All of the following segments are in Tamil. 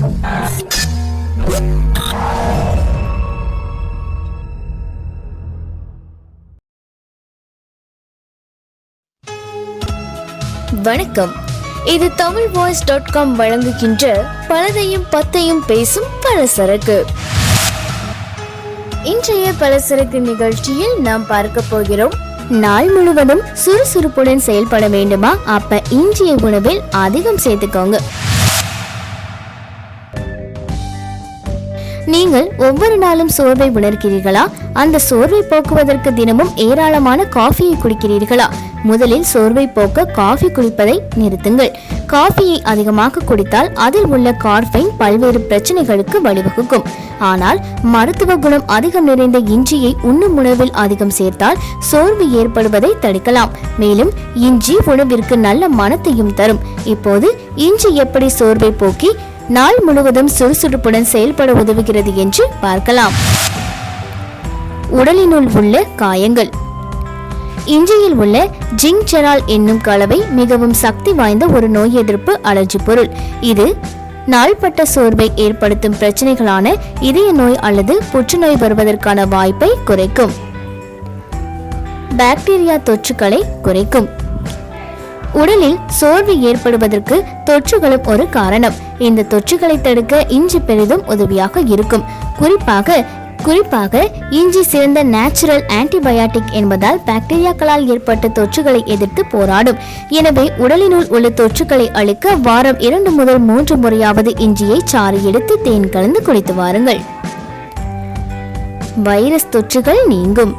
வணக்கம். இது தமிழ் வாய்ஸ் டாட் காம் வழங்குகின்ற பலதையும் பத்தையும் பேசும் பலசரக்கு. இன்றைய பலசரக்கு நிகழ்ச்சியில் நாம் பார்க்க போகிறோம் நாள் முழுவதும் சுறுசுறுப்புடன் செயல்பட வேண்டுமா? அப்ப இன்றைய உணவில் அதிகம் சேர்த்துக்கோங்க. நீங்கள் ஒவ்வொரு நாளும் சோர்வை உணர்கிறீர்களா? அந்த சோர்வை போக்குவதற்கு தினமும் ஏராளமான காஃபியை குடிக்கிறீர்களா? முதலில் சோர்வை போக்க காஃபி குடிப்பதை நிறுத்துங்கள். காஃபியை அதிகமாக குடித்தால் அதில் உள்ள கார்பைன் பல்வேறு பிரச்சனைகளுக்கு வழிவகுக்கும். ஆனால் மருத்துவ குணம் அதிகம் நிறைந்த இஞ்சியை உண்ணும் உணவில் அதிகம் சேர்த்தால் சோர்வு ஏற்படுவதை தடுக்கலாம். மேலும் இஞ்சி உணவிற்கு நல்ல மனத்தையும் தரும். இப்போது இஞ்சி எப்படி சோர்வை போக்கி நாள் முழுவதும் சுறுசுறுப்புடன் செயல்பட உதவுகிறது என்று பார்க்கலாம். உடலினுள் உள்ள காயங்கள். இஞ்சியில் உள்ள ஜிங்செரால் என்னும் கலவை மிகவும் சக்தி வாய்ந்த ஒரு நோய் எதிர்ப்பு அலர்ஜி பொருள். இது நாள்பட்ட சோர்வை ஏற்படுத்தும் பிரச்சனைகளான இதய நோய் அல்லது புற்றுநோய் வருவதற்கான வாய்ப்பை குறைக்கும். பாக்டீரியா தொற்றுகளை குறைக்கும். உடலில் சோர்வு ஏற்படுவதற்கு தொற்றுகளும் ஒரு காரணம். இந்த தொற்றுகளை தடுக்க இஞ்சி பெரிதும் உதவியாக இருக்கும். குறிப்பாக குறிப்பாக இஞ்சி சிறந்த நேச்சுரல் ஆன்டிபயாட்டிக் என்பதால் பாக்டீரியாக்களால் ஏற்பட்ட தொற்றுகளை எதிர்த்து போராடும். எனவே உடலினுள் உள்ள தொற்றுகளை அழிக்க வாரம் இரண்டு முதல் மூன்று முறையாவது இஞ்சியை சாறு எடுத்து தேன் கலந்து குடித்து வாருங்கள். வைரஸ் தொற்றுகள் நீங்கும்.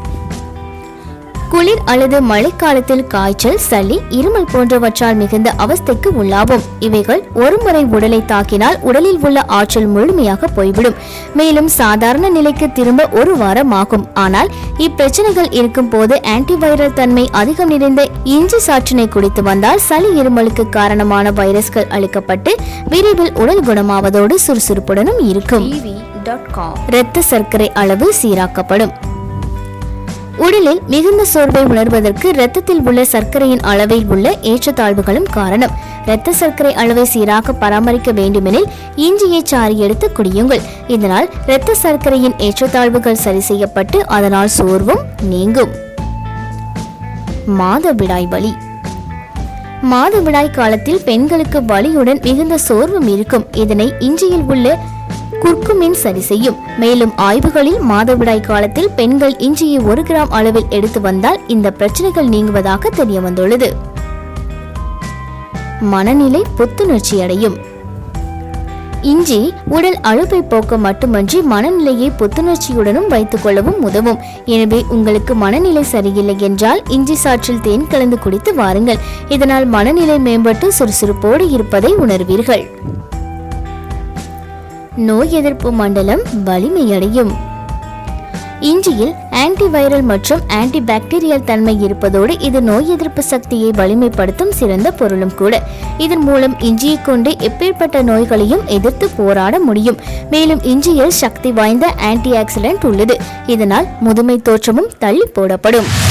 குளிர் அல்லது மழைக்காலத்தில் காய்ச்சல் சளி இருமல் போன்றவற்றால் மிகுந்த அவஸ்தைக்கு உள்ளாகும் இவைகள் ஒருமுறை உடலை தாக்கினால் உடலில் உள்ள ஆற்றல் முழுமையாக போய்விடும். மேலும் சாதாரண நிலைக்கு திரும்ப ஒரு வாரம் ஆகும் ஆனால் இப்பிரச்சனைகள் இருக்கும் போது ஆன்டிவைரல் தன்மை அதிகம் நிறைந்த இஞ்சி சாற்றினை குடித்து வந்தால் சளி இருமலுக்கு காரணமான வைரஸ்கள் அளிக்கப்பட்டு விரைவில் உடல் குணமாவதோடு சுறுசுறுப்புடனும் இருக்கும். இரத்த சர்க்கரை அளவு சீராக்கப்படும். உடலில் மிகுந்த சோர்வை உணர்வதற்கு இரத்தத்தில் உள்ள சர்க்கரையின் அளவில் உள்ள ஏற்றத்தாழ்வுகளும் காரணம். இரத்த சர்க்கரை அளவை சீராக பராமரிக்க வேண்டுமெனில் இஞ்சியை சாறு எடுத்து குடியுங்கள். இதனால் இரத்த சர்க்கரையின் ஏற்றத்தாழ்வுகள் சரி செய்யப்பட்டு அதனால் சோர்வும் நீங்கும். மாதவிடாய் வலி. மாதவிடாய் காலத்தில் பெண்களுக்கு வலியுடன் மிகுந்த சோர்வும் இருக்கும். இதனை இஞ்சியில் உள்ள குர்குமின் சரி செய்யும். மேலும் ஆய்வுகளில் மாதவிடாய் காலத்தில் பெண்கள் இஞ்சியை ஒரு கிராம் அளவில் எடுத்து வந்தால் இந்த பிரச்சனைகள் நீங்குவதாக தெரிய வந்துள்ளது மனநிலை புத்துணர்ச்சி அடையும் இஞ்சி உடல் அழுப்பை போக்க மட்டுமன்றி மனநிலையை புத்துணர்ச்சியுடனும் வைத்துக் கொள்ளவும் உதவும். எனவே உங்களுக்கு மனநிலை சரியில்லை என்றால் இஞ்சி சாற்றில் தேன் கலந்து குடித்து வாருங்கள். இதனால் மனநிலை மேம்பட்டு சுறுசுறுப்போடு இருப்பதை உணர்வீர்கள். நோய் எதிர்ப்பு மண்டலம் வலிமையடையும். இஞ்சியில் ஆன்டிவைரல் மற்றும் ஆன்டி பாக்டீரியல் தன்மை இருப்பதோடு இது நோய் எதிர்ப்பு சக்தியை வலிமைப்படுத்தும் சிறந்த பொருளும் கூட. இதன் மூலம் இஞ்சியை கொண்டு எப்பேற்பட்ட நோய்களையும் எதிர்த்து போராட முடியும். மேலும் இஞ்சியில் சக்தி வாய்ந்த ஆன்டி ஆக்சிடென்ட் உள்ளது. இதனால் முதுமை தோற்றமும் தள்ளி போடப்படும்.